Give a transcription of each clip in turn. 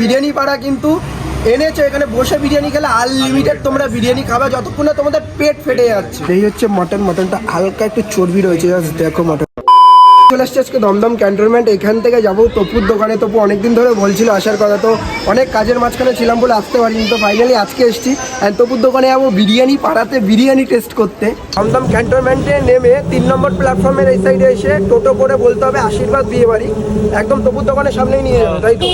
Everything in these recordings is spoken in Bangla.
বিরিয়ানি পাড়া কিন্তু এনেছো এখানে বসে বিরিয়ানি খেলে আনলিমিটেড তোমরা বিরিয়ানি খাবে যতক্ষণ না তোমাদের পেট ফেটে যাচ্ছে। এই হচ্ছে মটন মটনটা হালকা একটু চর্বি রয়েছে জাস্ট দেখো মটন চলে আসছে আজকে দমদম ক্যান্টনমেন্ট। এখান থেকে যাব তপুর দোকানে। তপু অনেকদিন ধরে বলছিল আসার কথা, তো অনেক কাজের মাঝখানে ছিলাম বলে আসতে পারিনি। তো ফাইনালি আজকে এসছি। অ্যান্ড তপুর দোকানে যাব বিরিয়ানি পাড়াতে, বিরিয়ানি টেস্ট করতে। দমদম ক্যান্টনমেন্টে নেমে তিন নম্বর প্ল্যাটফর্মের এই সাইডে এসে টোটো করে বলতে হবে আশীর্বাদ বিয়ে বাড়ি একদম তপুর দোকানের সামনেই নিয়ে যাব, তাই তো?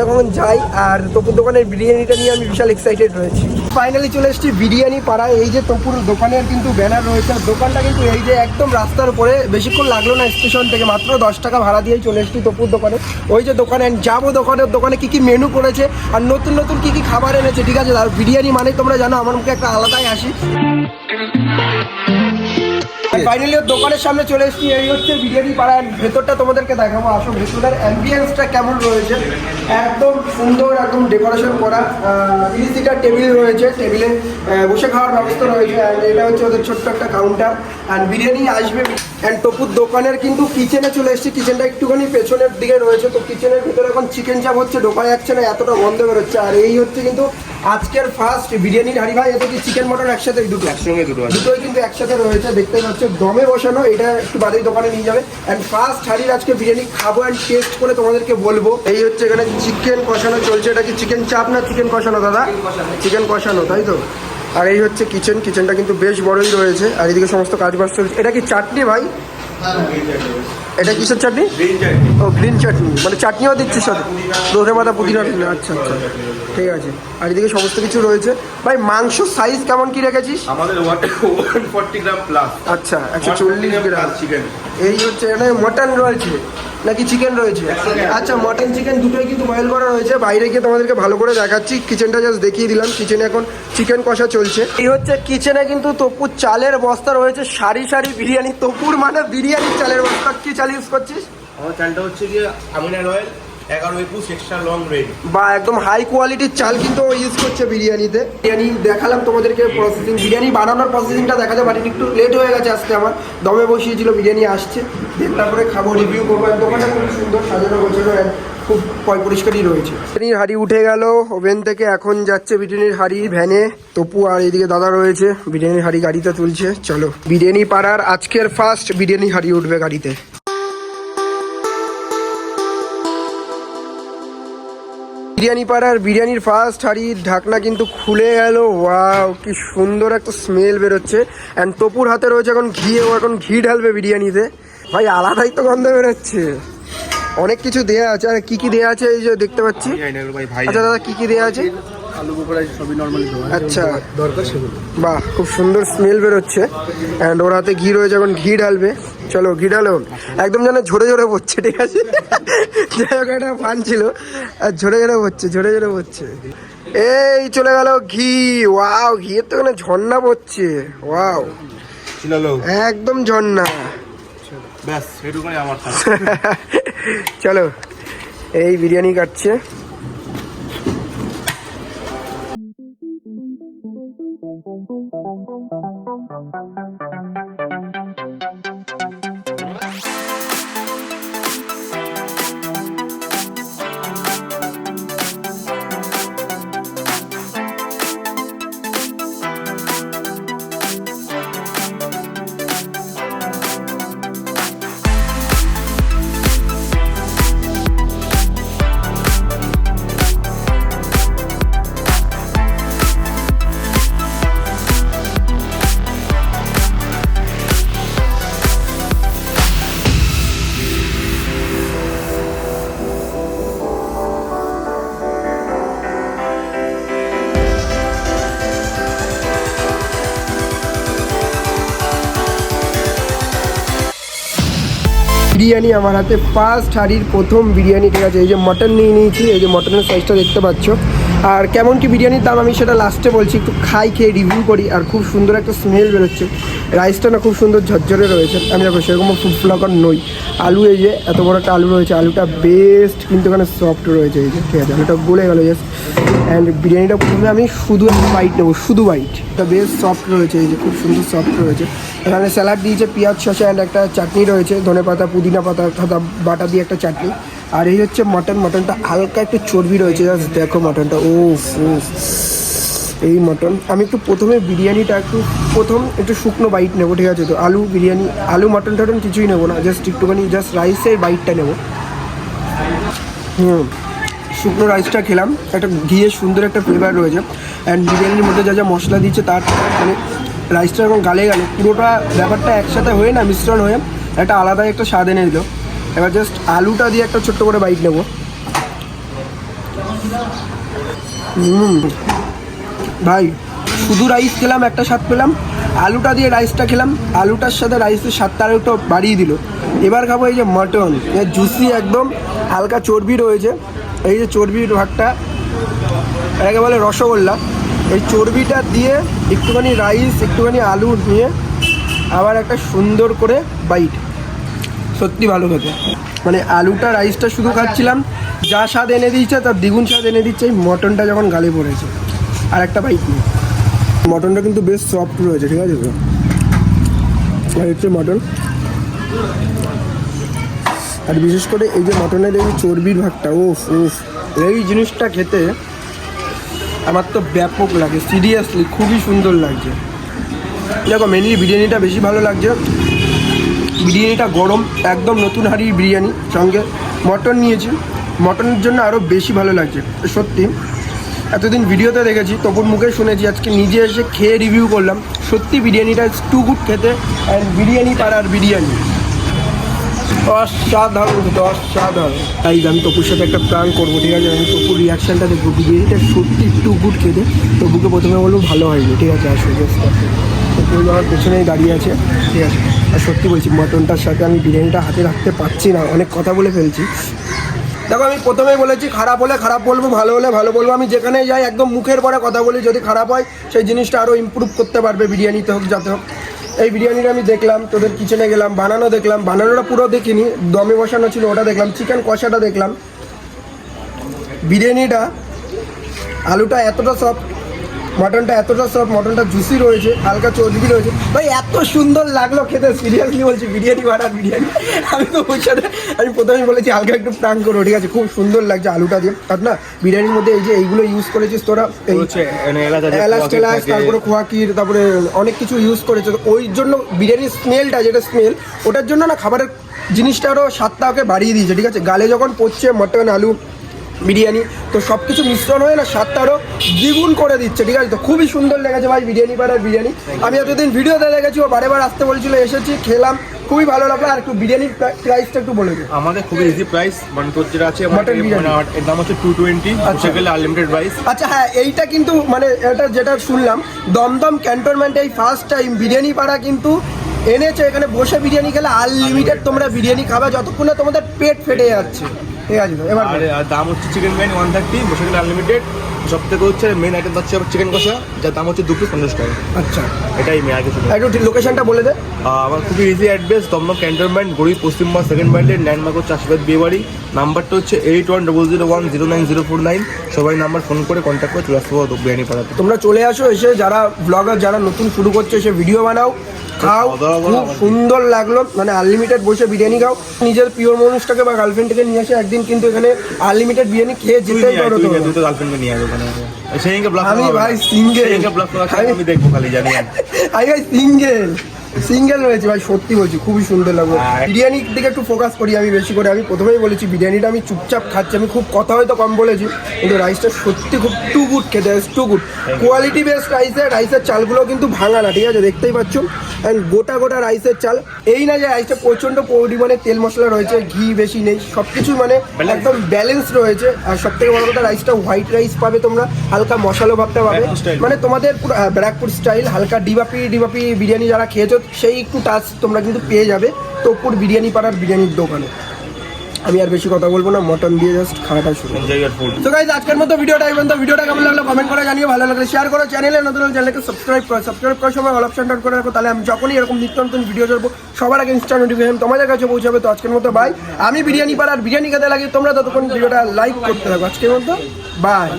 এখন যাই আর তপুর দোকানের বিরিয়ানিটা নিয়ে আমি বিশাল এক্সাইটেড রয়েছি। ফাইনালি চলে এসেছি বিরিয়ানি পাড়ায়। এই যে তপুর দোকানের কিন্তু ব্যানার রয়েছে। দোকানটা কিন্তু এই যে একদম রাস্তার উপরে। বেশিক্ষণ লাগল না স্টেশন থেকে। মাত্র দশ টাকা ভাড়া দিয়েই চলে এসেছি তপুর দোকানে। ওই যে দোকানে যাব দোকানের দোকানে কি কি মেনু করেছে। আর নতুন নতুন কি কি খাবার এনেছে। ঠিক আছে আর বিরিয়ানি মানে তোমরা জানো, আমার মুখে একটা আলাদাই হাসি। ফাইনালি ওর দোকানের সামনে চলে এসেছি এই হচ্ছে বিরিয়ানি পাড়ার ভেতরটা তোমাদেরকে দেখাবো। আসো ভেতরের অ্যাম্বিয়েন্সটা কেমন রয়েছে? একদম সুন্দর একদম ডেকোরেশন করা তিরিশ সিটার টেবিল রয়েছে। টেবিলে বসে খাওয়ার ব্যবস্থা রয়েছে। অ্যান্ড এটা হচ্ছে ওদের ছোট্ট একটা কাউন্টার অ্যান্ড বিরিয়ানি আসবে। অ্যান্ড টপুর দোকানের কিন্তু কিচেনে চলে এসেছি। কিচেনটা একটুখানি পেছনের দিকে রয়েছে। তো কিচেনের ভিতরে এখন চিকেন চাপ হচ্ছে ঢোকা যাচ্ছে না এতটা গন্ধ বেরোচ্ছে। আর এই হচ্ছে কিন্তু আজকের ফার্স্ট বিরিয়ানির হাড়ি ভাই এটা কি চিকেন মটন একসাথে? দুটো একসঙ্গে দুটো আছে। দুটোই কিন্তু একসাথে রয়েছে দেখতে পাচ্ছ দমে বসানো এটা একটু বাদেই দোকানে নিয়ে যাবে। অ্যান্ড ফার্স্ট হাড়ির আজকে বিরিয়ানি খাব অ্যান্ড টেস্ট করে তোমাদেরকে বলব। এই হচ্ছে এখানে চিকেন কষানো চলছে এটা কি চিকেন চাপ না চিকেন কষানো দাদা? চিকেন কষানো। তাই তো? আর এই হচ্ছে কিচেন কিচেনটা কিন্তু বেশ বড়ই রয়েছে। আর এদিকে সমস্ত কাজ বাজ চলছে। এটা কি চাটনি ভাই? এটা কিসের চাটনি? ও গ্রিন চাটনি। মানে চাটনিও দিচ্ছিস সাথে রোধে পাতা পুদিনা আচ্ছা আচ্ছা। ঠিক আছে। আর এদিকে সমস্ত কিছু রয়েছে। ভাই মাংস সাইজ কেমন কি রেখেছিস? আমাদের ওয়ান ফর্টি গ্রাম প্লাস আচ্ছা একশো চল্লিশ গ্রাম চিকেন এই হচ্ছে এখানে মটন রয়েছে, নাকি চিকেন রয়েছে? আচ্ছা মটন চিকেন দুটোই কিন্তু বয়েল করা রয়েছে। বাইরে গিয়ে তোমাদেরকে ভালো করে দেখাচ্ছি কিচেনটা জাস্ট দেখিয়ে দিলাম। কিচেনে এখন চিকেন কষা চলছে। এই হচ্ছে কিচেনে কিন্তু তপুর চালের বস্তা রয়েছে, সারি সারি বিরিয়ানি। তপুর মানে বিরিয়ানির চালের বস্তা। কি চাল ইউজ করছিস? আমার চালটা হচ্ছে গিয়ে আমিনা অয়েল এগারো একুশ এক্সট্রা লং রেড বা একদম হাই কোয়ালিটির চাল কিন্তু ইউজ করছে বিরিয়ানিতে। বিরিয়ানি দেখালাম তোমাদেরকে প্রসেসিং বিরিয়ানি বানানোর প্রসেসিংটা দেখা যায় বাট একটু লেট হয়ে গেছে আজকে আমার। দমে বসিয়েছিল বিরিয়ানি আসছে। দেন তারপরে খাব রিভিউ করব। দোকানটা খুব সুন্দর সাজানো গোছানো খুব পরিষ্কারই রয়েছে। বিরিয়ানির হাড়ি উঠে গেল ওভেন থেকে এখন যাচ্ছে বিরিয়ানির হাড়ি ভ্যানে তপু আর এদিকে দাদা রয়েছে বিরিয়ানির হাড়ি গাড়িতে তুলছে। চলো বিরিয়ানি পাড়ার আজকের ফার্স্ট বিরিয়ানি হাড়ি উঠবে গাড়িতে। বিরিয়ানি পাড়ার বিরিয়ানির ফার্স্ট হাড়ির ঢাকনা কিন্তু খুলে গেল। ওয়াও কি সুন্দর একটা স্মেল বেরোচ্ছে। অ্যান্ড তপুর হাতে রয়েছে এখন ঘি ও এখন ঘি ঢালবে বিরিয়ানিতে। ভাই আলাদাই তো গন্ধ বেরোচ্ছে। অনেক কিছু দেয়া আছে। আর কি কি দেয়া আছে? এই যে দেখতে পাচ্ছি। আচ্ছা দাদা কি কি দেয়া আছে? আলু বোকরা সবই নর্মালি দেওয়া আচ্ছা। দরকার সেগুলো। বাহ খুব সুন্দর স্মেল বেরোচ্ছে। অ্যান্ড ওর হাতে ঘি রয়েছে এখন ঘি ঢালবে। চলো ঘি ঢালো। একদম যেন ঝরে ঝরে পড়ছে ঠিক আছে? যাই হোক একটা ফান ছিল। আর ঝরে ঝরে পড়ছে ঝরে ঝরে পড়ছে। এই চলে গেল ঘি। ওয়াও ঘিয়ের তো এখানে ঝর্ণা পড়ছে। ওয়াও একদম ঝর্ণা। ব্যাস আমার চলো এই বিরিয়ানি কাটছে। বিরিয়ানি আমার হাতে। ফার্স্ট হাড়ির প্রথম বিরিয়ানি, ঠিক আছে? এই যে মটন নিয়ে নিয়েছি, এই যে মটনের সাইজটা দেখতে পাচ্ছ। আর কেমন কি বিরিয়ানির দাম আমি সেটা লাস্টে বলছি, একটু খাই, খেয়ে রিভিউ করি, আর খুব সুন্দর একটা স্মেল বেরোচ্ছে। রাইসটা না খুব সুন্দর ঝরঝরে রয়েছে, আমি দেখো সেরকম ফুড ফ্লকার নই। আলু এই যে, এত বড় একটা আলু রয়েছে, আলুটা বেস্ট কিন্তু এখানে সফট রয়েছে এই যে, ঠিক আছে, আলুটা গলে গেল জাস্ট অ্যান্ড বিরিয়ানিটা প্রথমে আমি শুধু বাইট নেব, শুধু বাইট এটা বেশ সফট রয়েছে এই যে, খুব সুন্দর সফট রয়েছে। এখানে স্যালাড দিয়েছে পেঁয়াজ শসা অ্যান্ড একটা চাটনি রয়েছে ধনে পাতা পুদিনা পাতা বাটা দিয়ে একটা চাটনি। আর এই হচ্ছে মটন মটনটা হালকা একটু চর্বি রয়েছে জাস্ট দেখো মটনটা ও এই মটন আমি একটু প্রথমে বিরিয়ানিটা একটু, প্রথম একটু শুকনো বাইট নেব, ঠিক আছে তো? আলু বিরিয়ানি, আলু মটন টটন কিছুই নেব না জাস্ট একটুখানি জাস্ট রাইসের বাইটটা নেব। হুম, শুকনো রাইসটা খেলাম, একটা ঘিয়ে সুন্দর একটা ফ্লেভার রয়েছে। অ্যান্ড বিরিয়ানির মধ্যে যা যা মশলা দিচ্ছে তার মানে রাইসটা এবং গালে গেলে, পুরোটা ব্যাপারটা একসাথে হয়ে না, মিশ্রণ হয়ে একটা আলাদা একটা স্বাদ এনে দিল। এবার জাস্ট আলুটা দিয়ে একটা ছোট্ট করে বাইট নেব। ভাই, শুধু রাইস খেলাম, একটা স্বাদ পেলাম। আলুটা দিয়ে রাইসটা খেলাম, আলুটার সাথে রাইসের স্বাদটা আরও একটু বাড়িয়ে দিল। এবার খাব এই যে মটন জুসি একদম, হালকা চর্বি রয়েছে। এই যে চর্বির ভাগটা এটাকে বলে রসগোল্লা। এই চর্বিটা দিয়ে একটুখানি রাইস একটুখানি আলু নিয়ে আবার একটা সুন্দর করে বাইট সত্যি ভালো খেতে। মানে আলুটা, রাইসটা শুধু খাচ্ছিলাম, যা স্বাদ এনে দিচ্ছে তার দ্বিগুণ স্বাদ এনে দিচ্ছে, এই মটনটা যখন গালে পড়েছে। আর একটা বাইক নিয়ে। মটনটা কিন্তু বেশ সফট রয়েছে, ঠিক আছে তো? আর হচ্ছে মটন। আর বিশেষ করে এই যে মটনের এই চর্বির ভাগটা উফ উফ, এই জিনিসটা খেতে আমার তো ব্যাপক লাগে সিরিয়াসলি খুবই সুন্দর লাগছে। দেখো মেনলি বিরিয়ানিটা বেশি ভালো লাগছে। বিরিয়ানিটা গরম, একদম নতুন হাঁড়ির বিরিয়ানি, সঙ্গে মটন নিয়েছি। মটনের জন্য আরও বেশি ভালো লাগছে, সত্যি। এতদিন ভিডিওতে দেখেছি তপুর মুখে শুনেছি, আজকে নিজে এসে খেয়ে রিভিউ করলাম। সত্যি বিরিয়ানিটা টু গুড খেতে অ্যান্ড বিরিয়ানি পাড়ার বিরিয়ানি। অসাধারণ খেতে অসাধারণ। তাই আমি তপুর সাথে একটা প্ল্যান করব, ঠিক আছে? আমি তপুর রিয়াকশানটা দেখব। বিরিয়ানিটা সত্যি টু গুড খেতে তপুকে প্রথমে বলব ভালো হয়নি, ঠিক আছে? আসো জাস্ট তপু আমার পেছনেই দাঁড়িয়ে আছে, ঠিক আছে? আর সত্যি বলছি, মটনটার সাথে আমি বিরিয়ানিটা হাতে রাখতে পারছি না, অনেক কথা বলে ফেলছি। দেখো, আমি প্রথমেই বলেছি, খারাপ হলে খারাপ বলব, ভালো হলে ভালো বলব। আমি যেখানে যাই, একদম মুখের পরে কথা বলি, যদি খারাপ হয়, সেই জিনিসটা আরও ইমপ্রুভ করতে পারবে, বিরিয়ানিতে হোক, যাতে হোক। এই বিরিয়ানিটা আমি দেখলাম, তোদের কিচেনে গেলাম, বানানো দেখলাম, বানানোটা পুরো দেখিনি, দমে বসানো ছিল, ওটা দেখলাম চিকেন কষাটা দেখলাম। বিরিয়ানিটা, আলুটা এতটা সফট মটনটা এতটা সফট মটনটা জুসি রয়েছে হালকা চর্বি রয়েছে। ভাই এত সুন্দর লাগল খেতে। সিরিয়াসলি বলছি বিরিয়ানি বানার বিরিয়ানি। আমি তো সাথে আমি প্রথমেই বলেছি হালকা একটু প্রাণ করো ঠিক আছে? খুব সুন্দর লাগছে আলুটা দিয়ে। আর না বিরিয়ানির মধ্যে এই যে এইগুলো ইউজ করেছিস তোরা এই এলাচ টেলাচ তারপরে খোয়াকির তারপরে অনেক কিছু ইউজ করেছে। তো ওই জন্য বিরিয়ানির স্মেলটা যেটা স্মেল ওটার জন্য না খাবারের জিনিসটা আরও স্বাদটা ওকে বাড়িয়ে দিয়েছে ঠিক আছে? গালে যখন পড়ছে মটন আলু বিরিয়ানি। তো সব কিছু মিশ্রণ হয়ে না স্বাদটা আরও দ্বিগুণ করে দিচ্ছে ঠিক আছে? তো খুবই সুন্দর লেগেছে ভাই বিরিয়ানি পাড়ার বিরিয়ানি। আমি এতদিন ভিডিওতে দেখেছি ও বারে বার আসতে বলছিল এসেছি খেলাম খুবই ভালো লাগল। আর একটু বিরিয়ানির প্রাইসটা একটু বলে দিও। আমাদের খুবই ইজি প্রাইস মানে তোর যেটা আছে বিরিয়ানি। মানে এর দাম হচ্ছে টু টোয়েন্টি আচ্ছা। গেলে আনলিমিটেড প্রাইস আচ্ছা হ্যাঁ এইটা কিন্তু মানে এটা যেটা শুনলাম দমদম ক্যান্টনমেন্টে এই ফার্স্ট টাইম বিরিয়ানি পাড়া কিন্তু এনেছে। এখানে বসে বিরিয়ানি খেলে আনলিমিটেড তোমরা বিরিয়ানি খাবে যতক্ষণ না তোমাদের পেট ফেটে যাচ্ছে। ঠিক আছে এবার দাম হচ্ছে চিকেন বিরিয়ানি ওয়ান থার্টি বসে আনলিমিটেড সব থেকে হচ্ছে মেন আইটেম হচ্ছে চিকেন কষা যার দাম হচ্ছে দু পিস পঞ্চাশ টাকা। আচ্ছা। এটাই মেয়ে আগে একটু লোকেশনটা বলে দে। আমার খুবই ইজি অ্যাড্রেস দমদম ক্যান্টনমেন্ট গরিব পশ্চিমবঙ্গ সেকেন্ড ব্যান্ডের ল্যান্ডমার্ক হচ্ছে আশীর্বাদ বিয়েবাড়ি নাম্বারটা হচ্ছে eight one double zero one zero nine zero four nine সবাই নাম্বার ফোন করে কন্ট্যাক্ট করে চলে আসতে পারো বিরিয়ানি পাড়াতে। তোমরা চলে আসো এসে যারা ব্লগার যারা নতুন শুরু করছে এসে ভিডিও বানাও। খাও খুব সুন্দর লাগল। মানে আনলিমিটেড বসে বিরিয়ানি খাও। নিজের প্রিয় মানুষটাকে বা গার্লফ্রেন্ডকে নিয়ে আসে একদিন কিন্তু এখানে আনলিমিটেড বিরিয়ানি খেয়ে তুই যেতেই পারো তোমরা তুই তো। গার্লফ্রেন্ডকে নিয়ে আসবে ওখানে। আমি ভাই সিঙ্গেল আমি- দেখব খালি জানি। আমি। ভাই সিঙ্গেল সিঙ্গেল রয়েছে ভাই সত্যি বলছি খুবই সুন্দর লাগল। আর- বিরিয়ানির দিকে একটু ফোকাস করি আমি বেশি করে। আমি প্রথমেই বলেছি বিরিয়ানিটা আমি চুপচাপ খাচ্ছি আমি খুব কথা হয়তো কম বলেছি কিন্তু রাইসটা সত্যি খুব টু গুড খেতে টু গুড কোয়ালিটি বেস্ট রাইসের রাইসের চালগুলো কিন্তু ভাঙা না ঠিক আছে দেখতেই পাচ্ছ। অ্যান্ড গোটা গোটা রাইসের চাল। এই না যে রাইসটা প্রচণ্ড পরিমাণে তেল মশলা রয়েছে ঘি বেশি নেই সব কিছু মানে একদম ব্যালেন্স রয়েছে। আর সব থেকে বড় কথা রাইসটা হোয়াইট রাইস পাবে তোমরা হালকা মশালো ভাবটা পাবে। মানে তোমাদের পুরো ব্যারাকপুর স্টাইল হালকা ডিবাপি ডিবাপি বিরিয়ানি যারা খেয়েছো সেই একটু টাচ তোমরা কিন্তু পেয়ে যাবে তোপুর বিরিয়ানি পাড়ার বিরিয়ানির দোকানে। আমি আর বেশি কথা বলব না মটন দিয়ে জাস্ট খাওয়াটা শুরু. তো গাইজ আজকের মতো ভিডিওটা এই পর্যন্ত। ভিডিওটা কেমন লাগল কমেন্ট করে জানিও ভালো লাগলে শেয়ার করো চ্যানেলে নতুন চ্যানেলকে সাবস্ক্রাইব করো। সাবস্ক্রাইব করার সময় অল অপশন করে রাখো। তাহলে আমি যখনই এরকম নিত্য নতুন ভিডিও করব সবার আগে ইনস্টা নোটিফিকেশন তোমাদের কাছে পৌঁছাবে। তো আজকের মতো বাই আমি বিরিয়ানি পাড়ার বিরিয়ানি খেতে লাগি। তোমরা ততক্ষণ ভিডিওটা লাইক করতে থাকো। আজকের মতো বাই